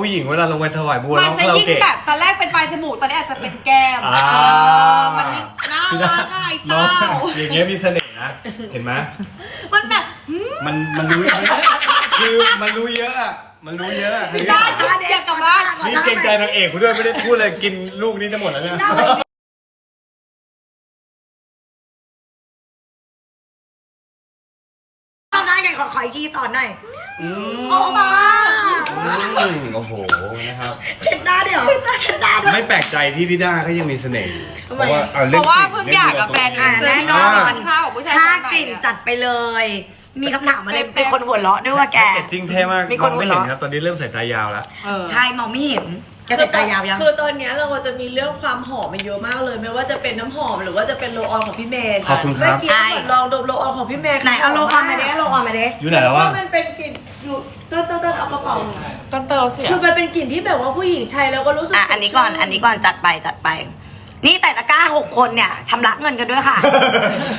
ผู้หญิงเวลาลงไปถวายบัวมันร้องจะคาราโอยิ่งเกะ แบบตอนแรกเป็นปลายจมูกตอนนี้อาจจะเป็นแก้มอ่า เออมันน่ารักอะไอ้น้องเต้าอย่างเงี้ยมีเสน่ห์นะ เห็นไหมมันแบบหืมมันมันรู้ คือมันรู้เยอะอะมันรู้เยอะอะได้อยากกลับบ้านนี่เกรงใจนางเอกกูด้วยไม่ได้พูดเลยกินลูกนี้จะหมดแล้วเนี่ยทำได้ไงขอขออีกทีสอนหน่อยอืมโอ้มาอื มโอ้โหนะครับ เช็ดหน้าเดี๋ยวเช็ดหน้าด้วย ไม่แปลกใจที่พี่ด้าก็ยังมีเสน่ห์อยู่เพทำไมราะว่าเอาเพเรื่องราะว่าลิ่นเพิ่งหย่ากับแฟนอ่าเจอแน่ที่นน้อองนกินข้าวกับผู้ชายถ้าคนไหนกลิ่นเนี่ยจัดไปเลย มีคำถามอะไรเป็นคนหัวเราะด้วยว่าแกแกจริงเท่มากมีคนมองไม่หัวเห็นเราะครับตอนนี้เริ่มใส่ตายาวแล้วเออใช่มองไม่เห็นแกติดตายาวยังคือตอนเนี้ยเราจะมีเรื่องความหอมมาเยอะมากเลย ไม่ว่าจะเป็นน้ำหอมหรือว่าจะเป็นโรลออนของพี่เมย์ขอบคุณครับเมื่อกี้ขอลองดมโรลออนของพี่เมย์ไหนเอาโลออนมาเด้เอาโลออนมาเด้อยู่ไหนแล้ววะมันเป็นกลิ่น อยู่เต้นเต้นเต้นเอากระเป๋าต้นเตอเสีย คือมันเป็นกลิ่นที่แบบว่าผู้หญิงใช้แล้วก็รู้สึกอะ อันนี้ก่อน อันนี้ก่อนจัดไปจัดไป นี่แต่ตะกร้าหกคนเนี่ยชำระเงินกันด้วยค่ะ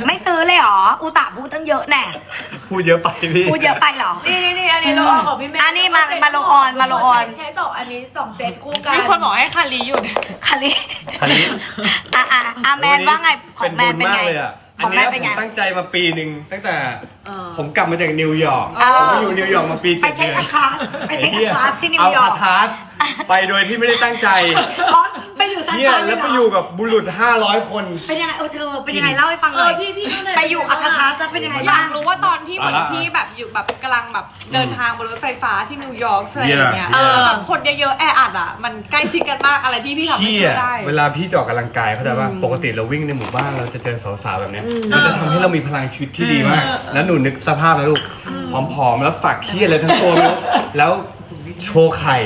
ไม่ซื้อเลยเหรอ อุตส่าห์พูดตั้งเยอะแน่ พูดเยอะไปพี่พูดเยอะไปเหรอ นี่นี่นี่อันนี้โรลออนของพี่เมย์อันนี้มามาโรลออนมาโรลออน ใช้สองอันนี้สองเซตคู่กันมีคนบอกให้คารีหยุด คาริคันนี้อะอะอะแมนว่าไงของแมนเป็นไงบุญากเลยอะของแมนอัเป็นผไง มตั้งใจมาปีหนึ่งตั้งแต่ผมกลับมาจากนิวยอร์กเออ ผมไปอยู่นิวยอร์กมาปีไปเจ็ดเทคเดือนคลาสไปเทคคลาสที่นิวเอายอร์กคาทาสไปโดยที่ไม่ได้ตั้งใจ อ๋อ ไปอยู่ซันเนี่ยฟรานแล้วเลไปยอยู่กับบุรุษ 500 คน เป็นยังไงเออเธอเป็นยังไงเล่าให้ฟังหเอน่ออยพี่พี่ข้างในไปอยู่อาคาคาสแล้วเป็นยังไงอยาบ้ากงรู้ว่าตอนที่เหมือนเอาละพี่แบบอยู่แบบกำลังแบบเดินทางบนรถไฟฟ้าที่นิวยอร์กอะไรอย่างเงี้ยเออแล้วแบบคนเยอะๆแออัดอะ มันใกล้ชิดกันมากอะไรที่พี่ทำให้พี่ช่วยอะได้ เวลาพี่จะออกกำลังกายเขาใจว่าปกติเราวิ่งในหมู่บ้านเราจะเจอสาวๆแบบเนี้ยมันจะทำให้เรามีพลังชีวิตที่ดีมาก แล้วหนูนึกสภาพนะลูกผอมๆแล้วสักขี้อะไรทั้งตัวไม่รู้แล้วโชว์ไข่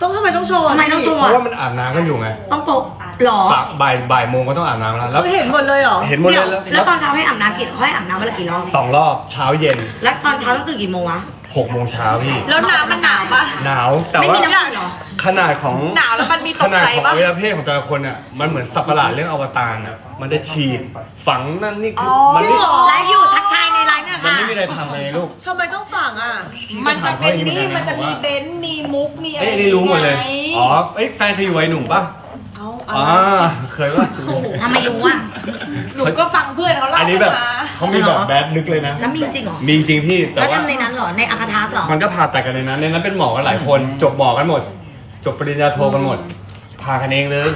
ต้องทำไมต้องโชว์ทำไมต้องโชว์เพราะว่ามันอาบน้ำกันอยู่ไงต้องโปะหรอ สักบ่ายบ่ายโมงก็ต้องอาบน้ำแล้วแล้ว คือเห็นหมดเลยเหรอ เห็นหมดเดี๋เลยยวแล้วแล้วตอนเช้าให้อาบน้ำกี่เขาให้อาบน้ำวันละกี่รอบสองรอบเช้าเย็นแล้วตอนเช้าต้องตื่นกี่โมงวะ หกโมงเช้าพี่ แล้วน้ำมันหนาวปะ หนาวแต่ไม่ว่ามีน้ำอุ่นเหรอ ขนาดของหนาวแล้วมันมีตขกนาดใจของปะอวัยวะเพศของแต่ละคนอะมันเหมือนสัตว์ประหลาดเรื่องอวตารอะมันจะฉีดฝังนั่นนี่คืออ มันจริไม่งเหรอ ไลฟ์อยู่ทักทายใน ไลฟ์เนี่ยมันค่ะไม่มีอะไรทำเลยลูก ทำไมต้องฝังอะ มันจะเป็นนี่มันจะมีเบนซ์มีมุกมีอะไรเอ้ยอันนี่รู้หมดเลยไงอ๋อ เอ้ยแฟนเธออยู่วัยหนุ่มป่ะเอาอ๋อเอาเคยป่ะ ทำไมรู้อะ หนูก็ฟังเพื่อนเขาเล่าอันนี้แบบมาเขามีแบบแบดลึกเลยนะ แล้วมีจริงเหรอ มีจริงพี่ แต่แล้วว่า ทำในนั้นเหรอ ในอาคาทาสเหรอ มันก็ผ่าตัดกันในนั้นในนั้นเป็นหมอกันหลายคน จบหมอกันหมด จบปริญญาโทกันหมดพากันเองเลย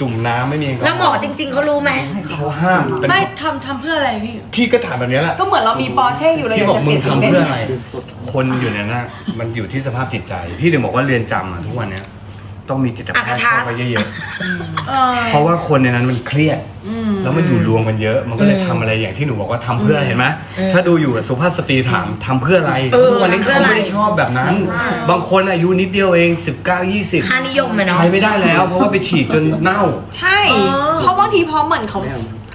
จุ่มน้ำไม่มีแอลกอฮอล์แล้วหมอจริง ๆเขารู้ไหมเขาห้ามเป็นไม่ทำทำเพื่ออะไรพี่ พี่ก็ถามแบบเนี้ยแหละก็เหมือนเรามีปอร์เช่อยู่เลยพี่บอกจะมึเปลี่งยนถึงทำเบนเพื่อซ์อะไร คนอยู่ในนั้นมันอยู่ที่สภาพจิตใจ พี่ถึงบอกว่าเรียนจำอะทุกวันเนี้ย ต้องมีจิตแพทย์เข้าไปเยอะเออ ๆ เพราะว่าคนในนั้นมันเครียด แล้วมันอยู่รวมกันเยอะ มันก็เลยทำอะไรอย่างที่หนูบอกว่าทำเพื่ออะไรเห็นไหมถ้าดูอยู่อะสุภาพสตรีถามทำเพื่ออะไรเออ ทุกวันนี้ทำเพื่อเขาอะไรไม่ได้ชอบแบบนั้น บางคนอายุนิดเดียวเอง 19ค่า20นิยมอะเนาะ ใช้ไม่ได้แล้ว เพราะว่าไปฉีดจนเน่า ใช่เพราะบางทีพอเหมือนเขา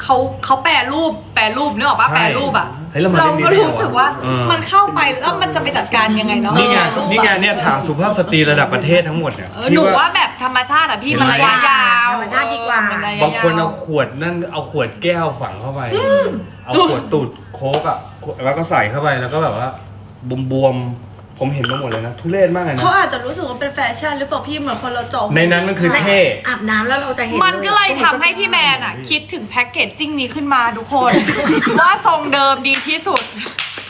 เขาเขาแปรรูปแปรรูปเนกอะปะใช่ แปรรูปอะเฮ้ยแล้วมันเราเล่นดีก็ได้ไงวะรู้สึกว่าเออ มันเข้าไปแล้วมันจะไปจัดการยังไงเนาะนี่ไงแปรรูปอะนี่ไงเนี่ยถามสุภาพสตรีระดับประเทศทั้งหมดเนี่ยเออพี่หนูว่าแบบธรรมชาติอะพี่มันระยะยาวธรรมชาติดีกว่า มันระยะยวบางคนเอาขวดนั่นเอาขวดแก้วฝังเข้าไป เอาขวดตูดโค้กอะขวดแล้วก็ใส่เข้าไปแล้วก็แบบว่าบวมๆ ผมเห็นมาหมดเลยนะ ทุเรศมากเลยนะ เขาอาจจะรู้สึกว่าเป็นแฟชั่นหรือเปล่าพี่เหมือนคนเราเจาะในนั้นมันคือเท่อาบน้ำแล้วเราจะเห็นมันก็เลยทำให้พี่แมนอะคิดถึงแพ็กเกจจิ้งนี้ขึ้นมาทุกคน ว่าทรงเดิมดีที่สุด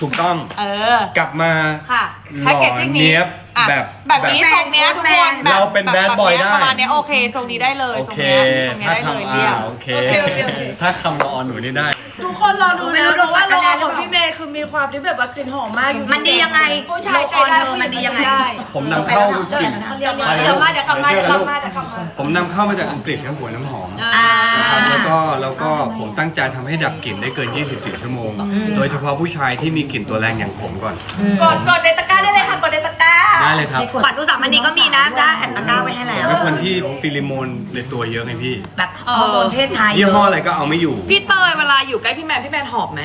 ถูกต้องเออ กลับมาค่ะหล่อแพ็กเกจจิ้งเนี๊นี้ยบอะแบบ แบบนี้แบบทรงเนี้ยทุกคนแบบเราเป็นแบบ bad boy แบบนี้ได้ ประมาณเนี้ยโอเคทรงนี้ได้เลยโอทรงเคเนี้ยทรงเนี้ยถ้าได้เลยคำเรียอ่าบโอเค โอเคโอเคโอเค ถ้าคำละออนหนูนี่ได้ ทุกคนลองดูนะดูว่าโรลออนของพี่เมย์คือมีความที่แบบว่ากลิ่นหอมมากอยู่มันดียังไงผู้ชายใช้ได้โรลออนเธอมันดียังไงได้ผมนำเข้ากลิ่นเดี๋ยวมาเดี๋ยวมาเดี๋ยวกลับมาเดี๋ยวกลับมาเดี๋ยวกลับมาผมนำเข้ามาจากอังกฤษครับหัวน้ำหอมอ่านะครับแล้วก็แล้วก็ผมตั้งใจทำให้ดับกลิ่นได้เกิน 24 ชั่วโมง โดยเฉพาะผู้ชายที่มีกลิ่นตัวแรงอย่างผมก่อน กดกดในตะกร้าได้เลยค่ะกดในตะกร้าได้เลยครับขวัญอุตสามณีก็มีนะได้แอนตะกร้าไว้ให้แล้วเป็นคนที่ฟิลิโมนในตัวเยอะไงพี่แบบฮอร์โมนเพศชายเยยี่ห้ออะอะไรก็เอาไม่อยู่พี่เตยเวลาอยู่ใกล้พี่แมนพี่แมนหอบไหม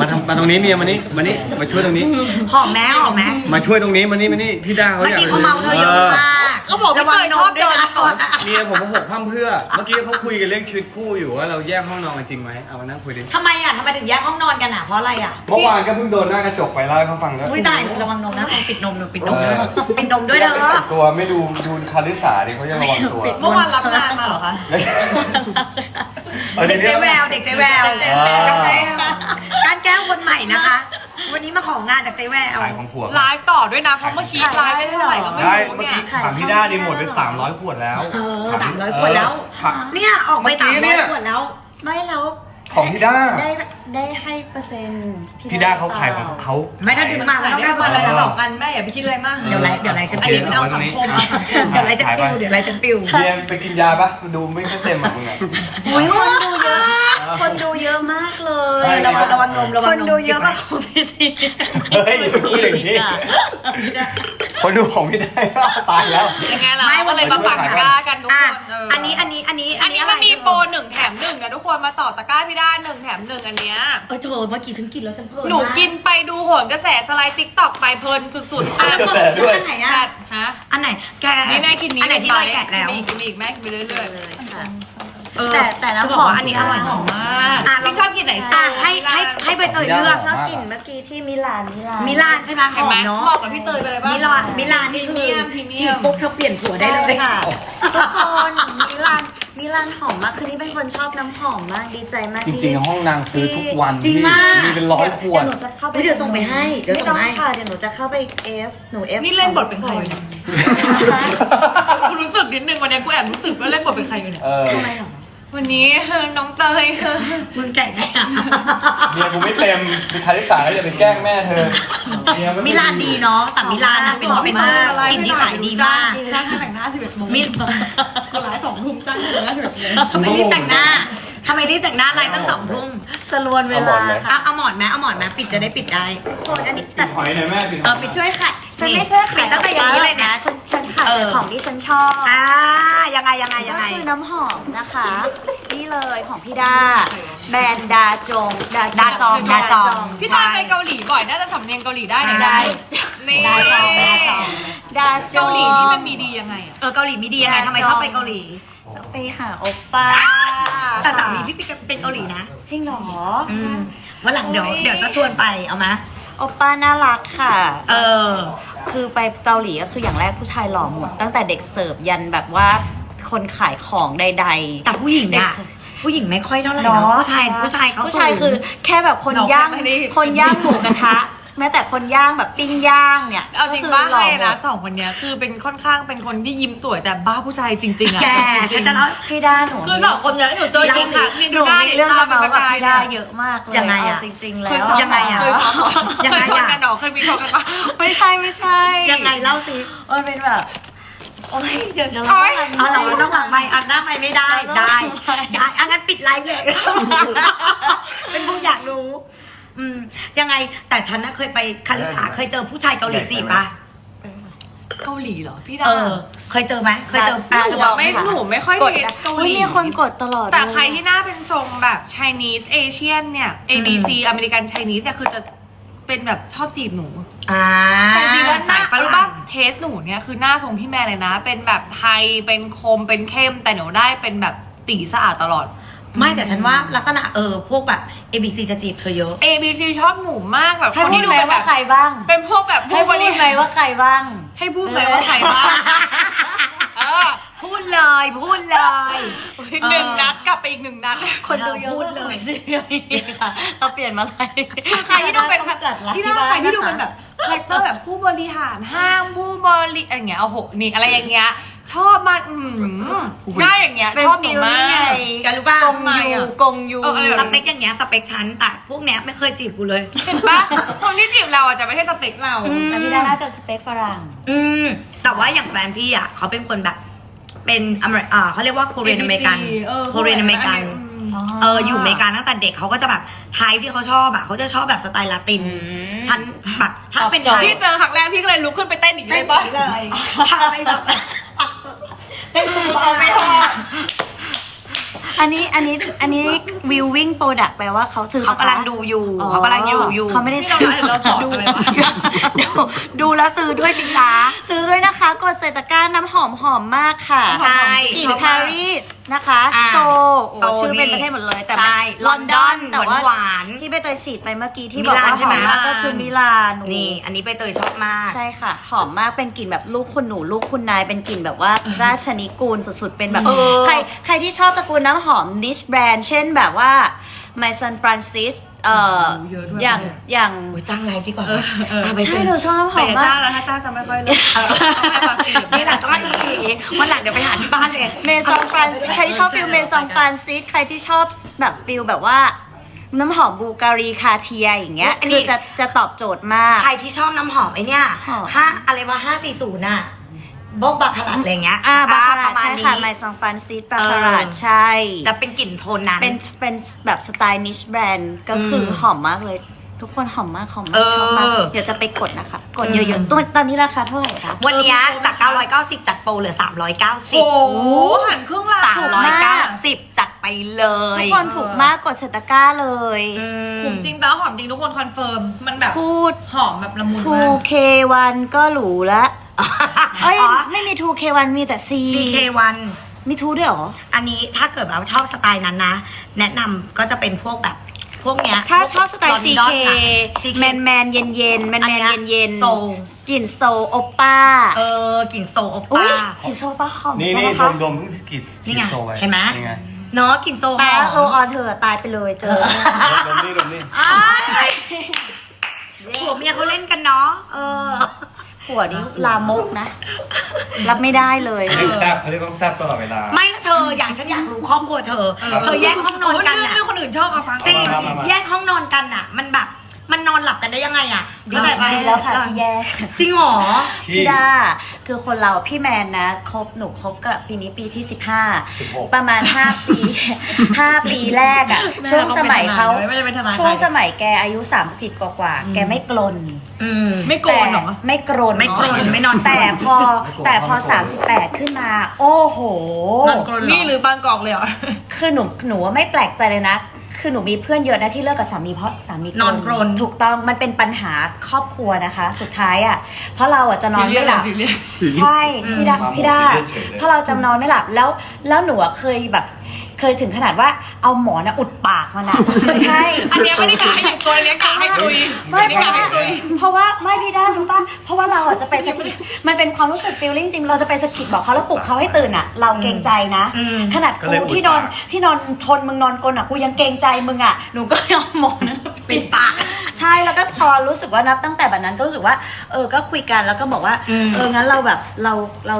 มาทำมาตรงนี้เมียมานี่มานี่มาช่วยตรงนี้ หอมแม้หอมแม้มาช่วยตรงนี้มานี่มานี่พี่ด้าเขาเมื่ออยากกี้เขาเมาเธอเยอะมากก็บอกพี่เตยชอบเดินระวังมด้วยนะเมียผมมาหกพั่มเพื่อ เมื่อกี้เขาคุยกันเรื่องชีวิตคู่อยู่ว่าเราแยกห้องนอนกันจริงไหมเอามานั่งคุยดิทำไมอะทำไมถึงแยกห้องนอนกันอะเพราะอะไรอะเมื่อวานก็เพิ่งโดนหน้ากระจกไปเล่าให้เขาฟังแล้ว อุ้ยตายระวังนมนะเปิดนมหนูปิดนมด้วยปิดนมด้วยเด้อตัวไม่ดูดูคาริสาดิเขาจะระวังตัว เมื่อวานรับงานมาเหรอคะ เออเด็เดี๋กยวใจนี้แววเด็กใจแววอ่าการแก้วคนใหม่นะคะ วันนี้มาของานจากใจแวว ขายของผัวไลฟ์ต่อด้วยนะเพราะเมื่อกี้ไลฟ์ได้เท่าไหร่ก็ไม่ได้รู้เมื่อเนี่กี้ยถามพี่ด้านี่หมดไป300ขวดแล้วเออสามร้อยขวดแล้ว ถาม เนี่ยออกไปเมื่อกี้สามเนี่ร้อย ยขวดแล้ว ไม่แล้ว ของพี่ด้าได้ได้ให้เปอร์เซ็นต์พี่ด้าเขาขายของเขา ไม่ได้ดึงมาขายต้องได้ได้วันแล้ละวสองกันแม่อย่าไปคิดอะไรมากเดี๋ยวไลฟ์เดี๋ยวไลฟ์ฉันอันนี้มันเอาสังคมมาสังคมเดี๋ยวไรจะปิวเดี๋ยวไรจะปิวเรียนไปกินยาปะดูไม่ค่อยเต็มอะมึงอะอุ้ยคนดูเยอะ คนดูเยอะมากเลเอยอระวังระวังนมระวัคงนนมดูเยอะมากของพี่ซีเฮ้ยอย่าไปพูดอย่างนี้ คนดูของพี่ได้ตายแล้ว ยังไงล่ะไม่ก็เลยมาปักตะกร้ากันทุกอะคนเอออัอันนี้อันนี้อันนี้อันนี้ะมันไรมีโปรหนึ่งแถมหนึ่งนะทุกคนมาต่อตะกร้าพี่ด้านหนึ่งแถมหนึ่งอันเนี้ยเออเธอเมื่อกี้ฉันกินแล้วฉันเพลินหนูกินไปดูโหนกระแสสไลด์ติ๊กต็อกไปเพลินสุดๆอะกระแสด้วย อันไหนแฟอะดฮะอันไหนแกนี่แม่กินนี้อันไหนที่เราแกะแล้วกินอีกกินอีกแม่กินไปเรื่อยๆเลย เออแต่แต่จะน้ำบหอกอมว่าอันนี้อร่อยหอมมากอะ พี่ชอบกินไหนอะให้ให้ให้ใบเตยเลือกชอบกลิ่นเมื่อกี้ที่มิลานมิลานมิลานใช่ไหมหเห็นอไหมมเนาะบอกกับพี่เตยไปเลยว่ามิลานมิลานนี่คือพรีเมียมพรีเมีฉียดมปุ๊บเธอเปลี่ยนผัวได้ได้เลเลยยค่ะทุกคนมิลานมิลานหอมมากคือนี่เป็นคนชอบน้ำหอมมากดีใจมากจริงๆ ห้องนางซื้อทุกวันจริงพี่มากมีเป็นร้อยขวด เดี๋ยวหนูจะเข้าไปเฮ้ยเดี๋ยวส่งไปให้เดี๋ยวไม่ส่ต้องงให้ค่ะเดี๋ยวหนูจะเข้าไปเอฟหนูเอฟนี่เล่นบทเป็นใครอยู่เนี่ยกูรู้สึกนิดนึงวันนี้กูแอบรู้สึกว่าเล่นบทเป็นใครอยู่เนี่ย เออทำไมหรอ วันนี้น้องเตยมึงแก่ไงอะเมียกูไม่เต็มมีคาริสาแล้วอย่าไปแกล้งแม่เธอเยไมิลานดีเนาะแต่มิลานอะเป็นเป็นกลิ่นที่ขายดีมากจ้างให้แต่งหน้าสิบเอ็ดโมงมิลก็ไลฟ์สองทุ่มจ้างให้แต่งหน้าสิบเอ็ดโมงทำไมรีบแต่งหน้าทำไมรีบแต่งหน้าอะไรตั้งสองทุ่มสลวนเวลาเอาค่ะเอาหมอนไหมเอาหมอนไหมปิดจะได้ปิดได้คนอันนี้ปิแต่ดหอยหน่อยแม่ปิดหเอออยปิดช่วยค่ะฉันไม่ช่วยขายปิดตั้งแต่อย่างนี้เลยนะ ฉันฉันขายเออแต่ของที่ฉันชอบ อ่า ยังไงยังไงยังไง ก็คือน้ำหอมนะคะ นี่เลยของพี่ดาแบรนด์ดาจงดาจองดาจองพี่ตายไปเกาหลีบ่อย น่าจะสำเนียงเกาหลีได้นะได้ นี่ดาจองดาจองดาจงเกาหลีนี่มันมีดียังไงอะเออเกาหลีมีดียังไงทำไมชอบไปเกาหลี ไปหาโอป้าแต่สามีพี่เป็นเกาหลีนะจริงเหรออืมวันหลังเดี๋ยวเดี๋ยวจะชวนไปเอามาโอป้าน่ารักค่ะ เออ คือไปเกาหลีก็คืออย่างแรกผู้ชายหล่อหมด ตั้งแต่เด็กเสิร์ฟยันแบบว่า คนขายของใดๆ แต่ผู้หญิงอะ ผู้หญิงไม่ค่อยเท่าไหร่เนาะผู้ชายผู้ชายเขาผู้ชายสูงคือแค่แบบคนเราย่างไม่ได้ คนย่างหมูกระทะ แม้แต่คนย่างแบบปิ้งย่างเนี่ยเอาจริงก็ป้าคือหล่อให้หมนะดสองคนเนี้ยคือเป็นค่อนข้างเป็นคนที่ยิ้มสวยแต่บ้าผู้ชายจริงๆอะแกฉันจะเล่า พี่ด้าหนูคือสองคนเนี้ยหนูเจอจริงค่ะนี่หดูนูหน้ามีดิเรื่องตาจะเป็นเมาประกับกายพี่เลด้ายเยอะมากเลยยังไงอะ เาจริง ๆ แล้เคยวซ้อมยังไงอะ เคยซ้อมยังเคไงยชนอะกันเหรอเคยมีชนกันปะ ไม่ใช่ไม่ใช่ยังไงเล่าสิ มันเป็นแบบ โอ้ยเดี๋ยวเดี๋ยวโอ๊ยเราเอาเราต้องหลังไม่อันหน้าไม่ไม่ได้ได้ได้อันงั้นปิดไลฟ์เลย เป็นผู้อยากรู้ อืม ยังไง แต่ฉันน่ะเคยไปคาริสาเคยเจอผู้ชายเกาหลีจีบปะเกาหลีเหรอพี่เอดาอเคยเจอไหมเคยเจอดาหนูจออะไม่หนูไม่ค่อยกดเห็นนะเกาหอุ๊ยลีมีคนกดตลอด แต่เลยใครที่หน้าเป็นทรงแบบ Chinese Asian เนี่ย ABC อเมริกัน Chinese เนี่ยคือจะเป็นแบบชอบจีบหนู อ่าแต่จริงๆแล้วหสาน้ายฝรู้รั่ป่ะงเทสหนูเนี่ยคือหน้าทรงพี่แม่เลยนะ เป็นแบบไทยเป็นคมเป็นเข้มแต่หนูได้เป็นแบบตีสะอาดตลอด ไม่แต่ฉันว่าลักษณะเออ พวกแบบ A B C จะจีบเธอเยอะ ABC ชอบหนูมากแบบให้คนพูดที่ดูไหมเป็นแบว่าบใครบ้าง เป็นพวกแบบให้ผู้บพูดริไหมหารว่าใครบ้าง ให้พูดไหมว่าใครบ้างเออพูดเลยพูดเลย หนึ่งนัดกลับไปอีกหนึ่งนัด คนดูเยอะพูดเลยสิค่ะเราเปลี่ยนมาอะไรคือใครที่ดูเป็นจัดไลฟ์ที่น่าบ้านใครที่ดูเป็นแบบ คาแรคเตอร์แบบผู้บริหารห้างผู้บริอะไรอย่างเงี้ยโอ้โหนี่อะไรอย่างเงี้ยชอบมากอืมหน้าอย่างเงี้ยเป็นชอบหนูฟิลมานี่ไงกกันรู้ป่ะกงทำไมยูอะกงยูเอออะไรแบบ สเปคอย่างเงี้ยสเปคฉันแต่พวกเนี้ยไม่เคยจีบกูเลย เห็นปะคนที่จีบเราอะจะไม่ใช่สเปคเรา อืม แต่พี่ดาน่าจะสเปคฝรั่ง อืม แต่ว่าอย่างแฟนพี่อะเขาเป็นคนแบบ เป็นอเมริอ่าเขาเรียกว่าโคเรียนอเมริกันเออโคเรียนอเมริกัน อืม เอออยู่อเมริกาตั้งแต่เด็กเขาก็จะแบบไทยที่เขาชอบอะเขาจะชอบแบบสไตล์ลาตินมฉันแบบถ้าเป็นตอบโจทย์ไทยพี่เจอครั้งแรกพี่ก็เลยลุกขึ้นไปเต้นอีกเลเต้นยไปปะเลยพาไปแบบเต้นสุดเอาไม่ทอด อันนี้อันนี้อันนี้ viewing product แปลว่าเขาซื้อเขากำลังดูอยู่อ๋อเขากำลังอยู่อยู่เขาไม่ได้ที่เราซื้อเราสอนดูอะไรวะ ดูดูแล้วซื้อด้วยสิคะซื้อด้วยนะคะ กดใส่ตะกร้าน้ำหอมหอมมากค่ะใช่กลิ่นเพราะปาว่ารีสนะคะอ่าโซโอ้โซชื่อเป็นนี่ประเทศหมดเลยแต่ใช่ลอนดอนลอนดอนแต่ว่าหวานๆที่ใบเตยฉีดไปเมื่อกี้ที่มิบอกลานว่าใช่หอไหมมมากก็คือมิลานนี่ อันนี้ใบเตยชอบมาก ใช่ค่ะ หอมมากเป็นกลิ่นแบบลูกคุณหนูลูกคุณนายเป็นกลิ่นแบบว่าราชนิกูลสุดๆ เป็นแบบ เออใครใครที่ชอบตระกูลน้ำหอมนิชแบรนด์เช่นแบบว่า My San Francis เอ่อโอ้เยอะด้วยอย่างอย่าง โอ้ยจ้างไลฟ์ดีกว่าเออเออ อะใบเตใช่ยหนูชอบน้ำหอแต่มจ้ามาก แล้วถ้าจ้าจะไม่ค่อยเลยต้องให้ปาฟีนี่แหละต้องให้พี่เอ๋วันหลังเดี๋ยวไปหาที่บ้านเลย เมซองฟรานซิสใครที่ชอบฟิลเมซองฟรานซิสใครที่ชอบแบบฟิลแบบว่า น้ำหอมบูการีคาเทียอย่างเงี้ยอันนี้ คือจะจะตอบโจทย์มาก ใครที่ชอบน้ำหอมไอเนี่ยหอม ห้าอะไรวะห้าสี่ศูนย์น่ะ บกบาคารัดอะไรเงี้ยอ่าบาคาปราระมาณใช่นี้ ค่ะไมซองฟรานซิสบาเออคาราใช่จะเป็นกลิ่นโทนนั้น เป็นเป็นแบบสไตล์นิชแบรนด์ก็คืออมหอมมากเลย ทุกคนหอมมากหอมมาเอกอชอบมากเดี๋ยวจะไปกดนะคะ กดอืมเยอะๆตัวตอนนี้ราคาเท่าไหร่คะ วันเนี้ยจาก 990 จัดโปรเหลือ 390 โอ้โหหันครึ่งละ390จัดไปเลยทุกคนถูกมากกดเซตะกร้าเลยอืมคุ้มจริงแต่ว่าหอมจริงทุกคนคอนเฟิร์ม มันแบบพูด หอมแบบละมุนมาก 2K1 ก็หรูละ เอ้ยอ๋อ ไม่มี 2K1 มีแต่ C CK1 มีทูด้วยเหรอ อันนี้ถ้าเกิดแบบชอบสไตล์นั้นนะ แนะนำก็จะเป็นพวกแบบพวกเนี้ยถ้าชอบสไตล์ลอน CK ดอนน่ะ CK แมนแมนเย็นเย็นแมนอันแมเนี้นยเย็นเย็นโซล กลิ่นโซลโอป้าเออกลิ่นโซโออุ้ยป้า กลิ่นโซลป้าหอมนี่มานี่กดนะคะมดมเพิ่งกิดนี่ไงโซว้เห็นไหม นี่ไงเนาะกลิ่นโซหแต่อมโรลออนเธอตายไปเลยเจอดมนี่ดมนี่ อ้ายผัวเมียเขาเล่นกันเนาะเออ หัวนี้ลามกนะ รับไม่ได้เลยเรียกแซบเขาเรียกต้องแซบตลอดเวลา ไม่ละเธออย่างฉันอยากรู้ครอบครัวเธอครับเธอแยกห้องนอนกันเรื่องอะเรื่องคนอื่นชอบมาฟัง จริงมามามา แยกห้องนอนกันอะมันแบบ มันนอนหลับกันได้ยังไงอะดีเข้าใจปะดีแล้วค่ะที่แย่จริงเหรอ พี่พี่ดาคือคนเราพี่แมนนะคบหนูคบกับปีนี้ปีที่15 16 ประมาณ 5 ปี 5 ปีแรกอะแม่ช่วงสมัยเขาไม่ได้เป็นทนายช่วงใครสมัยแกอายุ 30 กว่ากว่าๆแกไม่กลนอืม ไม่โกนเหรอ แต่ไม่กรนไม่กรนไม่นอนแต่พอไม่กรน แต่พอไม่กรน38 ขึ้นมา โอ้โห นอนกรนเหรอ นี่หรือบางกอกเลยเหรอ คือหนูหนูว่าไม่แปลกใจเลยนะ คือหนูมีเพื่อนเยอะนะที่เลิกกับสามีเพราะสามีนอนกรนถูกต้องมันเป็นปัญหาครอบครัวนะคะ สุดท้ายอะเพราะเราอะจะนอนไม่หลับซีเรียสใช่พี่ดามาหมดพี่ดาซีเรียสเฉยเลยเพราะเราจะนอนไม่หลับแล้วแล้วหนูอะเคยแบบ เคยถึงขนาดว่าเอาหมอนอะอุดปากมันอะ ใช่ อันเนี้ยไม่ได้กะให้หยุดตัวอันเนี้ยกะให้ตุยไม่อันนี้เพราะกะให้ว่าตุย เพราะว่าไม่พี่ด้ารู้ป่ะเพราะว่าเราอะจะไปสะกิดมันเป็นความรู้สึกฟีลลิ่งจริงเราจะไปสะกิดบอกเขาแล้วปลุกเขาให้ตื่นอะ เราเกรงใจนะ อืม ขนาดก็เลยกูอุดที่นอนปาก ที่นอนทนมึงนอนกลนอะกูยังเกรงใจมึงอะหนูก็เอาหมอนนั้นปิดปาก ใช่แล้วก็พอรู้สึกว่านับตั้งแต่แบบนั้นก็รู้สึกว่า เออก็คุยกันแล้วก็บอกว่าอืมเอองั้นเราแบบเราเรา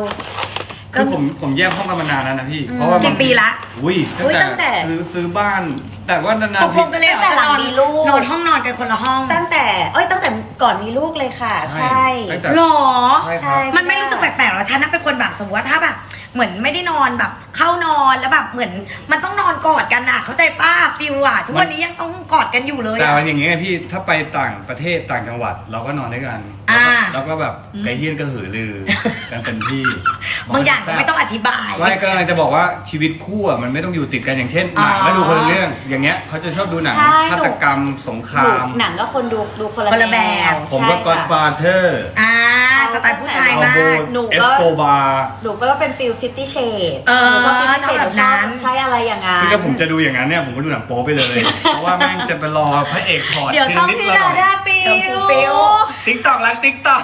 คือผมผมแยกห้องกันมานานแล้วนะพี่อืมเพราะว่ากี่บางปีละ อุ้ยอุ๊ยตั้ตั้งงแต่แต่ ซื้อซื้อบ้าน แต่ว่านานตกๆลงกันเลยเหรอตั้งแต่หลังจะนอนมีลูกนอนห้องนอนกันคนละห้องตั้งแต่เอ้ยตั้งแต่ก่อนมีลูกเลยค่ะ ใช่ ตั้งแต่ หรอ ใช่คใช่รับมันไม่รู้สึกแปลกๆหรอฉันน่ะเป็นคนแบบสมมติว่าถ้าแบบ เหมือนไม่ได้นอนแบบ เข้านอนแล้วแบบเหมือน มันต้องนอนกอดกันอะ เข้าใจป้าฟิวอะ ทุกวันนี้ยังต้องกอดกันอยู่เลยแต่อะว่าอย่างเงี้ยพี่ถ้าไปต่างประเทศต่างจังหวัด เราก็นอนด้วยกันอ่า แล้วก็แบบไกลเฮี้ยนก็หือลือ กันเป็นที่บางอย่างไม่ต้องอธิบาย ไม่ก็เลยจะบอกว่าชีวิตคู่อะมันไม่ต้องอยู่ติดกันอย่างเช่นหนังอ๋อแล้วดูคนละเรื่องอย่างเงี้ยเขาจะชอบดูหนังใช่ ฆาตกรรมสงคหนูราม หนังก็คนดูดูคนละคนละแบบนวผมก็ ใช่ก็อดค่ะฟาเธอร์อ่า สไตล์ผู้ชายอัลมาโบกหนูก็ เอสโกบาร์หนูก็เป็นฟิล50 shade เออหนูชอบ50ชอบ shade แบบหนูชอบนั้นใช้อะไรอย่างนั้น ซึ่งถ้าผมจะดูอย่างนั้นเนี่ยผมก็ดูหนังโป๊ไปเลย เพราะว่าแม่งจะไปรอพระเอกถอดเดี๋ยวช่องพี่ดาดาปิเดี๋ยววปิวติ๊กตอกรักติ๊กตอก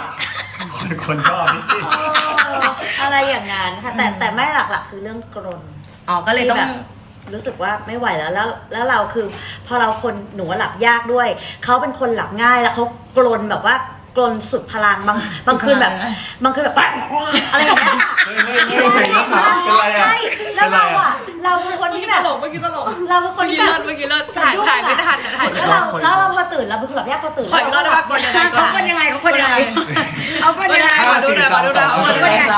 คนคนชอบนี่เอออะไรอย่างนั้นค่ะแต่แต่ไม่หลักๆคือเรื่องกรนอ๋อก็เลยต้องที่แบบรู้สึกว่าไม่ไหวแล้วแล้วแล้วเราคือ พอเราคนหนูหลับยากด้วย เขาเป็นคนหลับง่ายแล้วเขากรนแบบว่า กรนสุดพลังบางบางคืนแบบบางคืนแบบ อะไรอย่างเงี้ยเฮ้ยเฮ้ยเฮ้ยเป็นแล้วครับเป็นไรอะ ใช่แล้วเราอะเราเป็นคนเมื่อที่กี้แบตบลกเมื่อกี้ตลกเราเป็นคนเมื่อที่กี้แบเลิบศเมื่อกี้เลิศถ่ายถ่ายไม่ทันถ่ายไม่แล้วทัเรานแล้วเราพอตื่นเราเป็นคนหลับยากพอตื่นขออีกรอบได้ปะกดยังไงก่อน เขาคนยังไงเขาคนยังไงเขาคนยังไง ขอดูหน่อยขอดูหน่อยเอาคนยังไงกดนี่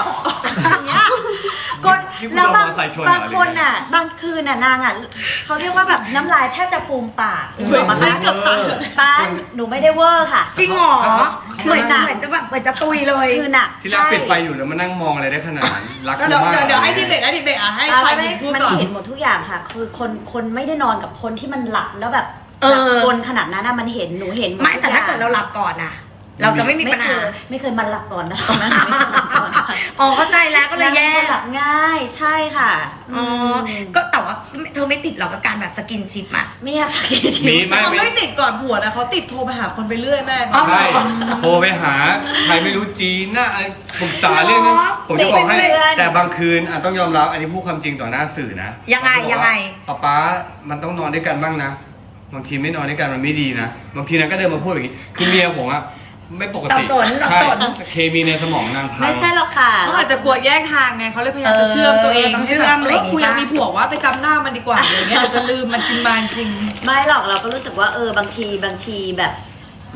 คุณแล้วบางโดนมอเตอร์ไซค์ชนเหรอบางคนอะ บางคืนอะนางอะเขาเรียกว่าแบบน้ำลายแทบจะฟูมปากเฮ้ยมาเกือบตายป้าหนูไม่ได้เวอร์ค่ะ จริงเหรอเขาเหมือนหนักเหมือนจะแบบเหมือนจะตุยเลยคือหนักที่แรกปิดไฟอยู่แล้วมานั่งมองอะไรได้ขนาดนั้นรักเดี๋ยวมากเดี๋ยวเดี๋ยวให้ดีเบตให้ดีเบตอะให้ใช่ฝ่ายไม่หญิงพูดมันก่อน เห็นหมดทุกอย่างค่ะ คือคนคนไม่ได้นอนกับคนที่มันหลับแล้วแบบเออ หลับกลขนาดนั้นนะมันเห็นหนูเห็นหดไม่ทุแต่อย่ถ้างเกิดเราหลับก่อนนะ เราจะไม่มีปัญหาไเคยไม่เคยมันหลับก่อนนะตอนนั้นไม่เคยหลับก่อนค่ะอ๋อเข้าใจแล้วก็เลยแย่นางป็นคนหลับง่ายใช่ค่ะอ๋ออมก็แต่ว่าเธอไม่ติดหรอกกับการแบบสกินชิปอะไม่อยากสังเกตชีมีวิตไหมเขาไม่ไม่ติดก่อนผัวนะเขาติดโทรไปหาคนไปเรื่อยแม่อ๋อใช่โทรไปหาใครไม่รู้จีนน่ะอะไรปรึกษาเรื่องนั้นหรอผมจะบอกให้เพื่อนแต่บางคืนอะต้องยอมรับอันนี้พูดความจริงต่อหน้าสื่อนะ ยังไงเขาบอกว่ายังไงป๊าป๊ามันต้องนอนด้วยกันบ้างนะบางทีไม่นอนด้วยกันมันไม่ดีนะบางทีนางก็เดินมาพูดอย่างนี้คือเมียผมอะ ไม่ปกติสับสนสับใช่สนเคมีในสมองนางพัง ไม่ใช่หรอกค่ะ เขาอาจจะกลัวแยกทางไงเขาเลยพยายามจะเชื่อมตัวเองเออต้องเชื่อมอะไรอย่างงี้ คุยกับมีผัวว่าไปจำหน้ามันดีกว่าอะไรเงี้ยเดี๋ยวจะลืมมันกินมาจริง ไม่หรอกเราก็รู้สึกว่าเออบางทีบางทีแบบ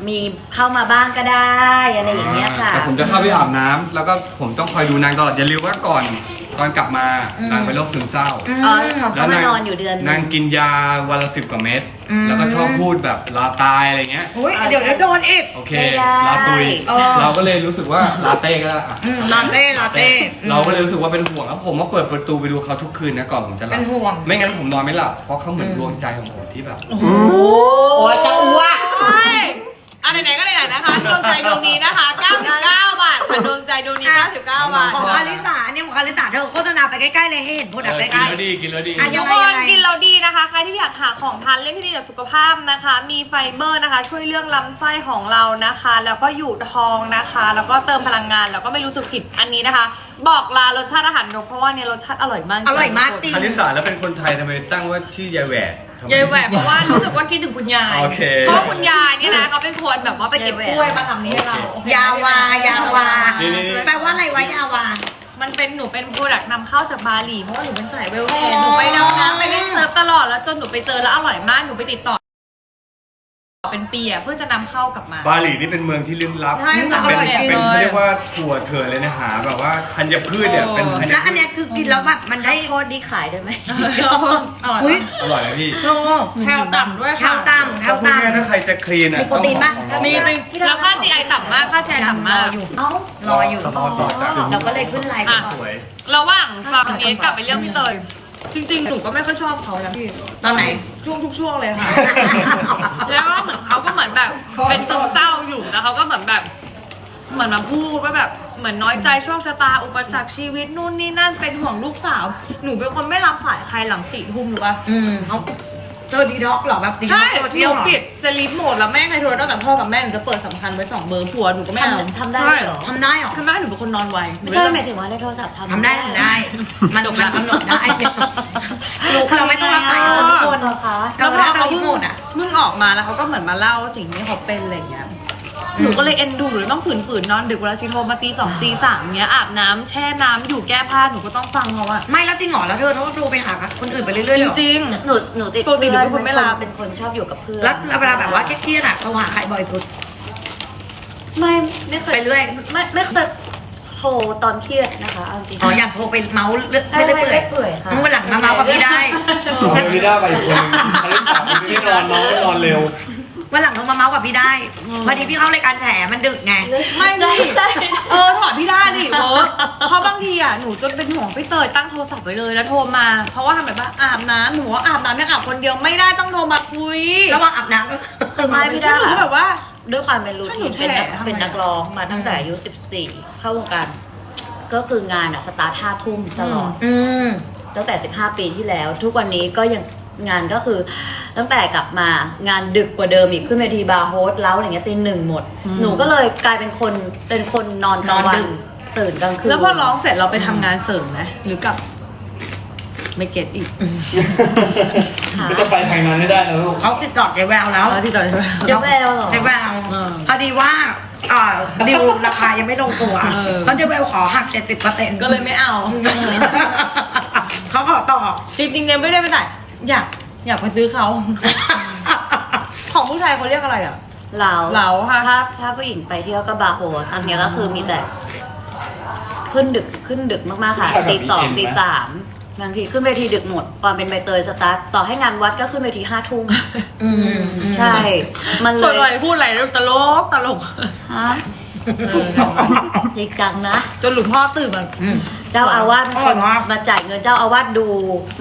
มีเข้ามาบ้างก็ได้อะไรอย่างเงี้ยค่ะ แต่ผมจะเข้าไปอาบน้ำแล้วก็ผมต้องคอยดูนางตลอดอย่าลืมว่าก่อน ตอนกลับมานางเป็นโรคซึมเศร้า อ๋อเขามานอนอยู่เดือนหนางนึงกินยาวันละสิบกว่าเม็ดอืม แล้วก็ชอบพูดแบบลาตายอะไรเงี้ย อุ้ยเดี๋ยวเดี๋ยวโดนอีก โอเค ไม่ได้ลาตุย เออ เราก็เลยรู้สึกว่าลาเต้ก็ได้อะอืมลาเต้ลาเต้เราก็เลยรู้สึกว่าเป็นห่วงแล้วผมมาเปิดประตูไปดูเขาทุกคืนนะก่อนผมจะหลับเป็นห่วง ไม่งั้นผมนอนไม่หลับเพราะเขาเหมือนดวงใจของผมที่แบบ โอ้ยจะอ้วกๆใช่ อันไหนๆก็ไหนๆนะคะดวงใจดวงนี้นะคะ 99 บาทค่ะดวงใจดวงนี้ 99 บาทของคาริสาเนี่ยของคาริสาเธอโฆษณาไปใกล้ๆเลยให้เห็นโปรดักต์เออใกกินล้แล้วดีกินแล้วดีอะยัทุงกไงคนยังไงกินแล้วดีนะคะ ใครที่อยากหาของทานเล่นที่ดีต่อสุขภาพนะคะ มีไฟเบอร์นะคะ ช่วยเรื่องลำไส้ของเรานะคะ แล้วก็อยู่ท้องนะคะ แล้วก็เติมพลังงาน แล้วก็ไม่รู้สึกผิดอันนี้นะคะ บอกลารสชาติอาหารนกเพราะว่าเนี่ยรสชาติอร่อยมากอร่อยมากจริง คาริสาแล้วเป็นคนไทยทำไมตั้งว่าชื่อยายแหวดทำไม ยายแหวกเพราะว่ารู้สึกว่าคิดถึงคุณยายโอเค เพราะคุณยายเนี่ยนะเขาเป็นคนแบบว่าไปเก็บกล้วยมาทำนี้ให้เราโอเคยาวายาวา นี่นี่นี่ แปลว่าอะไรวะยาวา มันเป็นหนูเป็นโปรดักต์นำเข้าจากบาหลีเพราะว่าหนูเป็นสายเวลแคร์หนูไปดำน้ำไปเล่นเซิร์ฟตลอดแล้วจนหนูไปเจอแล้วอร่อยมากหนูไปติดต่อ เป็นปีอะเพื่อจะนำเข้ากลับมา บาหลีนี่เป็นเมืองที่ลึกลับ ใช่อเป็นร่อยจริงเป็นเขาเรียกว่าถั่วเถื่อนเลยนะหาแบบว่าธัญพืชเนี่ยเป็นธัญแล้วอันพืเนี้ชยคือกินแล้วแบบมันได้โทษดีขายได้ไหมอุ้ยอร่อยนะพี่โนแคลต่ำด้วยแคลค่ะต่ำแคลถ้าพูดต่ง่ายๆถ้าใครจะคลีนอะมีโปรตีนปะ ต้องมีลองมีแล้วค่า GI ต่ำมากค่า GI ต่ำมากอยู่เอ้ารออยู่รอต่อจากเราก็เลยขึ้นไลน์อะก่อนสวย ระหว่างฟังนี้กลับไปเรื่องพี่เตย จริงๆ หนูก็ไม่ค่อยชอบเขานะพี่ตอนไหน ช่วงทุกช่วงเลยค่ะ แล้วก็เหมือนเขาก็เหมือนแบบ เป็นซึมเศร้าอยู่แล้วเขาก็เหมือนแบบ เหมือนมาพูดว่าแบบเหมือนน้อยใจโชคชะตาอุปสรรคชีวิตนู่นนี่นั่นเป็นห่วงลูกสาว หนูเป็นคนไม่รับสายใครหลังสี่ทุ่มหรือปะ อืมเขา เธอดีด็อกเหรอแบบดีด็อใช่กโซหเที่ยนูวเหรอ ปิดสลิปโหมดแล้วแม่ใครโทรนอกจากพ่อกับแม่หนูจะเปิดสำคัญไว้สองเบอร์ผัวหนูก็ไม่เอาทำทำได้เหรอ ทำได้เหรอทำไมหนูเป็นคนนอนไวไม่ใช่หมายถึงว่าในโทรศัพท์ทำทำได้ทำได้ มันจบมัละนกำหนดได้ลูกเราไม่ต้องรับสายคนทุกคนเหรอคะเราแล้วพได้อสเขาลิปเพิ่งหมดอะ เพิ่งออกมาแล้วเขาก็เหมือนมาเล่าสิ่งที่เขาเป็นอะไรอย่างเงี้ย หนูก็เลยเอ็นดูหรือต้องฝืนๆนอนดึกเวลาชิโทรมาตีสองตีสามเงี้ยอาบน้ำแช่น้ำอยู่แก้ผ้าหนูก็ต้องฟังเขาอะ ไม่แล้วจริงเหรอแล้วเธอต้องดูไปหาคนอื่นไปเรื่อยๆจเหรอริง หนูหนูติดปกติหนูเป็นคนไม่รับ เป็นคนชอบอยู่กับเพื่อนแล้วแล้วเวลาแบบว่าเครียดๆอะโทรหาใครบ่อยสุดไม่ไม่เคยไปเรื่อย ไม่ไม่เคยโทรตอนเครียดนะคะเอาจริง อ๋ออยากโทรไปเมาส์เรื่องไม่ได้เปื่อยเปื่อยค่ะ มึงวันหลังมาเมาส์กับพี่ได้ไม่ได้ไปอีกคนนึงคาริสาไม่ได้นอนน้องไม่นอนเร็ว วันหลังโทรมาเมาส์กับพี่ได้พอดีพี่เข้ารายการแฉมันดึกไงๆไม่ใช่ดิใช่เออถอดพี่ได้ดิเวิร์กเพราะบางทีอะหนูจนเป็นห่วงพี่เตยตั้งโทรศัพท์ไว้เลยแล้วโทรมา เพราะว่าทำแบบว่าอาบน้ำหนูว่าอาบน้ำยังอาบคนเดียวไม่ได้ต้องโทรมาคุยระหว่างอาบน้ำก็คือไม่เมาส์พี่แล้วหนูก็แบบว่า ด้วยความเป็นรูถ้าหนูทีนเป็นนักแฉทำไมเป็นนักร้องมาตั้งแต่อายุ14เข้าวงการก็คืองานอะสตาร์ทห้าทุ่มตลอดอืมตั้งแต่15ปีที่แล้ว ทุกวันนี้ก็ยัง งานก็คือตั้งแต่กลับมางานดึกกว่าเดิมอีกขึ้นเวทีบาร์โฮสเล้าอะไรเงี้ยตีหนึ่งหมด หนูก็เลยกลายเป็นคนเป็นคนนอนกลางวัน นอนดึก ตื่นกลางคืนแล้วพอร้องเสร็จเราไปทำงานเสริมไหมหรือกลับไม่เก็ตอีกค่ะก็ต้องไปทางนั้นให้ได้นะลูกเขาติดต่อยายแววแล้วแล้วที่ต่อใช่ไหมเดี๋ยวแววเหรอยายแววพอดีว่าอ่าดิวราคายังไม่ลงตัวเออเขาจะแววขอหักเจ็ดสิบเปอร์เซ็นต์ก็เลยไม่เอา เขาขอต่อจริงๆเนี่ยไม่ได้ไปไหน อยากอยากไปซื้อเขา ของผู้ชายเขาเรียกอะไรอะ เราเหลาค่ะ ถ้าถ้าผู้หญิงไปเที่ยวก็บาร์โฮสอันเนี้ยก็คือมีแต่ขึ้นดึกขึ้นดึกมากๆค่ะใช่แบบตีสอง weekend ไหมตีสามบางทีขึ้นเวทีดึกหมดตอนเป็นใบเตยสตาร์ทต่อให้งานวัดก็ขึ้นเวทีห้าทุ่มอืมใช่ มันคเลนอะไรยพูดอะไรตลกตลกฮะ จริงจังนะ จนหลวงพ่อตื่นมา เจ้าอาวาสเป็นคนมาจ่ายเงินเจ้าอาวาสดู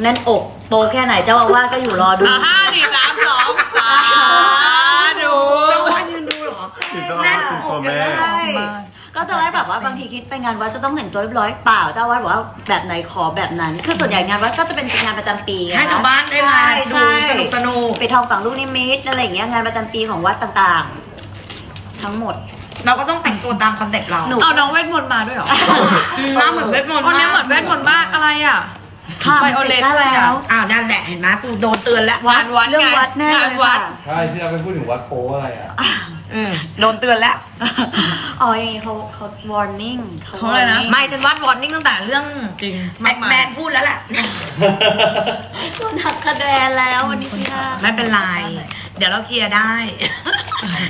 แน่นอกโตแค่ไหนเจ้าอาวาสก็อยู่รอดู อะห้าสี่สามสองสาธุแน่นอกเลยนะใช่ก็จะได้แบบว่าบางทีคิดไปงานวัดจะต้องแต่งตัวเรียบร้อยเปล่าเจ้าอาวาสบอกว่าแบบไหนขอแบบนั้นคือส่วนใหญ่งานวัดก็จะเป็นงานประจำปีไงคะ ให้ชาวบ้านได้มาดูสนุกสนุก ไปทองฝั่งลูกนิมิตอะไรอย่างเงี้ยงานประจำปีของวัดต่างๆ ทั้งหมด เราก็ต้องแต่งตัวตามคอนเซ็ปต์เราหนู เอาน้องเวทมนต์มาด้วยเหรอหน้าเหมือนเวทมนต์วันนี้เหมือนเวทมนต์มากอะไรอะ ค่ะไวโอเลตได้เลยแล้อะวอ้าวนั่นแหละเห็นไหมกูโดนเตือนแล้ว งานวัดเรื่องไงวัดแน่งาเลนยวัค่ะดใช่ที่เราไปพูดถึงวัดโป้อะไรอะ อืมโดนเตือนแล้ว อ๋ออย่างงี้เขาเขา warning เขาอะไรนะไม่ฉันวัดวอร์นิ่งตั้งแต่เรื่องจริงแมมากนมาแมยนพูดแล้วแหละโดนหักคะแนนแล้ววันนี้พี่ดาไม่เป็นไร เดี๋ยวเราเคลียร์ได้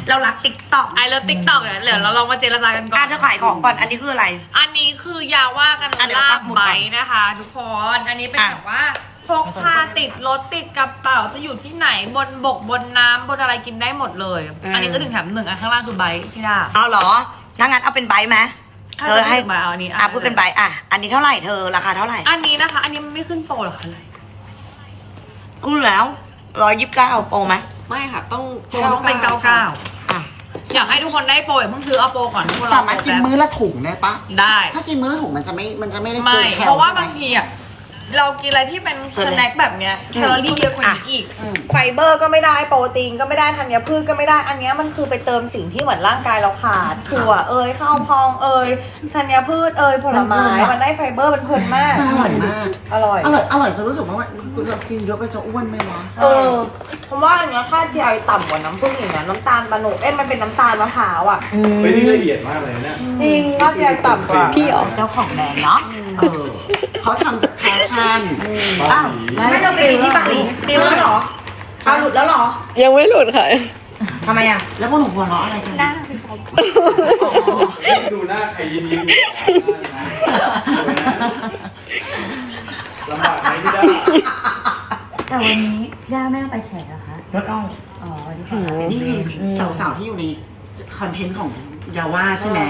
เรารักติ๊กต็อกไอเลิฟติ๊กต็อกเนี่ยเดี๋ยวเราลองมาเจรจากันก่ออะน เธอขายของก่อน อันนี้คืออะไร อันนี้คือยาว่ากันอะเดี๋ยวลาปับกหมุดใบก่อนนะคะ ทุกคน อันนี้เป็นอะ แบบว่า พกพาติดรถติดกระเป๋าจะอยู่ที่ไหนบนบกบนน้ำบนอะไรกินได้หมดเลยอันนี้ก็ถึงแถมหนึ่งอันข้างล่างคือใบพี่ดาเอาเหรอถ้างั้นเอาเป็นใบไหม ถ้าเธอจะให้ ให้มาเอาอันนี้อะพูดเป็นใบอะ อันนี้เท่าไหร่เธอราคาเท่าไหร่อันนี้นะคะ อันนี้มันไม่ขึ้นโปรหรอคะเลยกูรู้แล้วร้อยยี่สิบเก้าโปรไหมไม่ค่ะ ต้องโปรต้องเป็นเก้าเก้าอะอยากให้ทุกคนได้โปรอย่าเพิ่งซื้อเอาโปรก่อนทุกคนสามารถกินมื้อละถุงได้ปะได้ ถ้ากินมื้อละถุงมันจะไม่มันจะไม่ได้ไม่ เกินแคลเพราะว่าใช่ไหมบางทีอะ เรากินอะไรที่เป็นสแน็คแบบเนี้ยแคลอรี่เยอะกว่านี้อีกอืมไฟเบอร์ก็ไม่ได้โปรตีนก็ไม่ได้ธัญพืชก็ไม่ได้อันเนี้ยมันคือไปเติมสิ่งที่เหมือนร่างกายเราขาดถั่วเอยข้าวพองเอยธัญพืชเอยผลไม้มันเพลินอะมันได้ไฟเบอร์มันเพลินมากมันอร่อยมาก อร่อย อร่อยอร่อยจนรู้สึกว่าเรากินเยอะไปจะอ้วนไหมวะเออเพราะว่าอันเนี้ยค่า GI ต่ำกว่าน้ำผึ้งอีกนะน้ำตาลตะโนดเอ้ยมันเป็นน้ำตาลมะพร้าวอะเฮ้ยนี่ละเอียดมากเลยเนี่ยจริงค่า GI ต่ำกว่าพี่เหรอเจ้าของแบรนด์เนาะ เออเขาทำจากแพชชั่นบ้าหลีไม่เราไปกินที่บาหลีปิวแล้วเหรอเอาหลุดแล้วเหรอยังไม่หลุดค่ะ ทำไมอะแล้วพวกหนูหัวเราะอะไรกันดูหน้าใครยิ้มยิ้มลำบากไหมพี่ด้าแต่วันนี้พี่ดาไม่ต้องไปแฉเหรอคะรถอ้อยอ๋อวันนี้ขอนี่สาวๆที่อยู่ในคอนเทนต์ของ ยาว่าใช่ไหม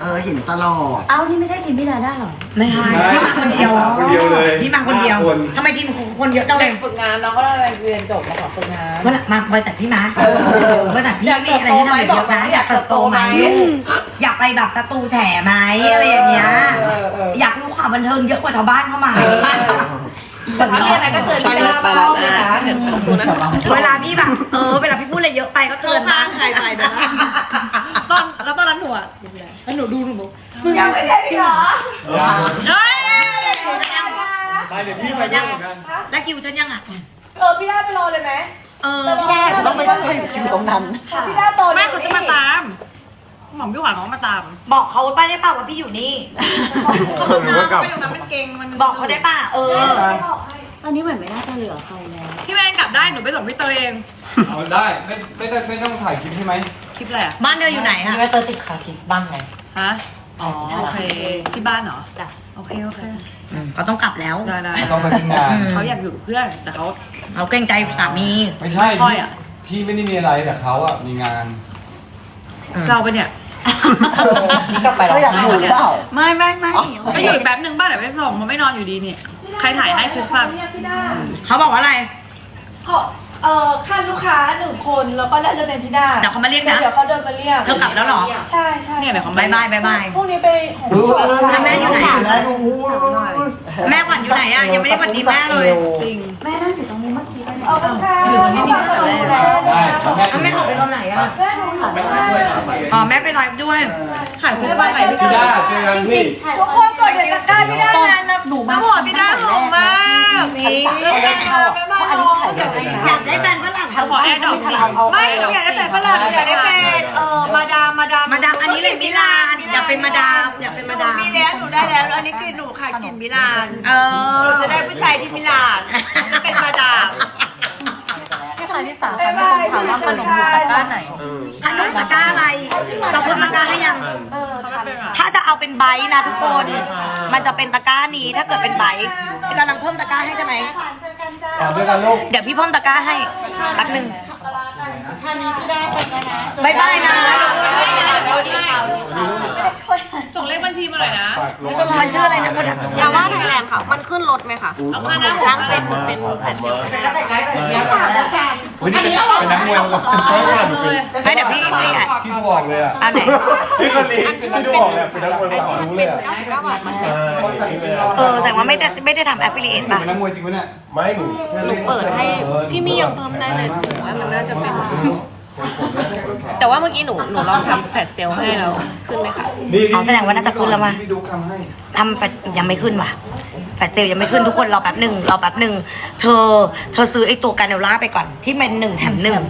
เออเห็นตลอด เอ้านี่ไม่ใช่ทีมพี่ดาด้าเหรอ ไม่ใช่พี่มาคนเดียวคนเดียวเลยพี่มาคนเดียวห้คน ทำไมทีมของคนเยอะจังเลเด็ยกฝึกงานน้องก็เลยเรียนจบมาขอฝึกงานเมื่อไหร่มาบริษัทพี่มาบริษัทพี่มีอะไรที่ทำเยอะนะอยากเติบโตไหม อยากไปแบบตะตูแฉไหมอะไรอย่างเงี้ย เออเออ อยากรู้ข่าวบันเทิงเยอะกว่าชาวบ้านเข้ามา แต่ถ้ามีอะไรก็เตือนพี่ดาชอบเลยนะเวลาพี่แบบเออเวลาพี่พูดอะไรเยอะไปก็เตือนบ้างใครไปนะตอนแล้วตอนนั้นหนูอะแล้วหนูดูหนูบอกยังไม่ได้พี่หรอเฮ้ยไปเดี๋ยวพี่ไปด้วยเหมือนกันแล้วคิวฉันยังอะเออพี่ได้ไปรอเลยไหมเออพี่ด้าจะต้องไปอยู่ตรงนั้นพี่ได้โตแม่เขาจะมาตามหม่อมพี่หวานเขามาตาม บอกเขาป้าได้เปล่าว่าพี่อยู่นี่หรือว่ากลับไปตรงนั้นมันเก่งมันบอกเขาได้ป่ะเออ ตอนนี้เหมือนไม่น่าจะเหลือใครแล้ว พี่แมนกลับได้หนูไปส่งพี่เตยเองเอาได้ไม่ไม่ได้ไม่ต้องถ่ายคลิปใช่ไหมคลิปอะไรอะบ้านเธออยู่ไหนอะพี่ว่าเตอร์ติดคาคิสบ้างไงฮะอ๋อโอเคที่บ้านเหรอจ้ะโอเคโอเคเขาต้องกลับแล้ว ได้ได้ต้องไปที่งานเขาอยากอยู่กับเพื่อนแต่เขาเขาเกรงใจสามี ไม่ใช่ค่อยพี่อะ พี่ไม่ได้มีอะไรแต่เขาอะมีงานเราไปเนี่ยนี่กลับไปแล้วอยากอยู่หรือเปล่า ไม่ไม่ไม่ไปอยู่อีกแป๊บนึงบ้านเดี๋ยวไปส่งเพราะไม่นอนอยู่ดีนี่ ใครถ่ายให้คือฟังพี่ได้เขาบอกว่าอะไร ขอเอ่อค่าลูกค้าหนึ่งคนแล้วก็น่าจะเป็นพี่ได้เดี๋ยวเขามาเรียกนะ เดี๋ยวเขาเดินมาเรียก เธอกลับแล้วเหรอใช่ใช่เนี่ยเดี๋ยวเขาบายบายบายบาย พรุ่งนี้ไปของรู้ชวนแล้วแม่อยู่ไหนแล้วดูแม่ขวัญอยู่ไหนอะยังไม่ได้สวัสดีแม่เลยจริง แม่นั่งอยู่ตรงนี้เมื่อกี้ได้ไหมเอาเป็นค่ะอยู่ตรงนี้มีแต่แรกได้แล้วแม่อ้าวแม่ออกไปตอนไหนอะแม่หนูอยู่ไม่บ้าได้นด้วยเหรอไปอ๋อแม่ไปไลฟ์ด้วยถ่ายคู่บ้านไหนพี่ด้าเจอกันพี่ทุกคน กดเป็นตะกร้าพี่ได้นะหนูมาน้ำหอมพี่ด้าหอมมากนี่เขาได้เข้าอะเพราะอลิสถ่ายแบบนี้อยากได้แฟนฝรั่งเขาขอแอร์ดอกสิไม่หนูอยากได้แฟนฝรั่งหนูอยากได้แฟนเออมาดามมาดามมาดามอันนี้เลยมิลานอยากเป็นมาดามอยากเป็นมาดามมีแล้วหนูได้แล้วอันนี้คือหนูค่ะกลิ่นมิลานเออหนูจะได้ผู้ชายที่มิลานเป็นมาดาม พี่สายพี่สาวค่ะมีคนถามว่าขนมหมูตะกร้าไหนขนมตะกร้าอะไรเราเพิ่มตะกร้าให้ยัง เออทำถ้าจะเอาเป็นไบต์นะทุกคน มันจะเป็นตะกร้านี้ถ้าเกิดเป็นไบต์พี่กำลังเพิ่มตะกร้าให้ใช่ไหม ต่อด้วยกันลูก เดี๋ยวพี่เพิ่มตะกร้าให้แป๊บหนึงท่านี้พี่ได้ไปแล้วนะเจอกันบายบายนะส่ งเลขบัญชีมาหน่อยนะมันชื่ออะไรนะคุณอะยาว่าไทยแลนด์ค่ะ มันขึ้นรถไหมคะเอาค่าหน้าสร้างเป็นเป็นแผ่นเดียวก็แต่งได้แต่เนี้ยค่ะเจอกันเฮ้ยนี่เป็นเป็นนักมวยมาก่อนเลยให้เดี๋ยวพี่พี่อะพี่บอกเลยอะอันไหนพี่คนนี้พี่ดูบอกเนี่ยเป็นนักมวยมาก่อนรู้เลยอะ99บาทมันเออแต่ว่าไม่ได้ไม่ได้ทำ affiliate ป่ะ เป็นนักมวยจริงปะเนี่ยไม่หนูหนูเปิดให้พี่มี่ยังเพิ่มได้เลยหนูว่ามันน่าจะเป็น แต่ว่าเมื่อกี้หนูหนูลองทำแฟลชเซลล์ให้แล้วขึ้นไหมคะอ๋อแสดงว่าน่าจะขึ้นแล้วมั้ยพี่ดูทำให้ทำแฟดยังไม่ขึ้นว่ะแฟดเซลลยังไม่ขึ้นทุกคนรอแป๊บหนึ่งรอแป๊บหนึ่งเธอเธอซื้อไอ้ตัวการเนล่าไปก่อนที่เป็นหนึ่งแถมหนึ่ง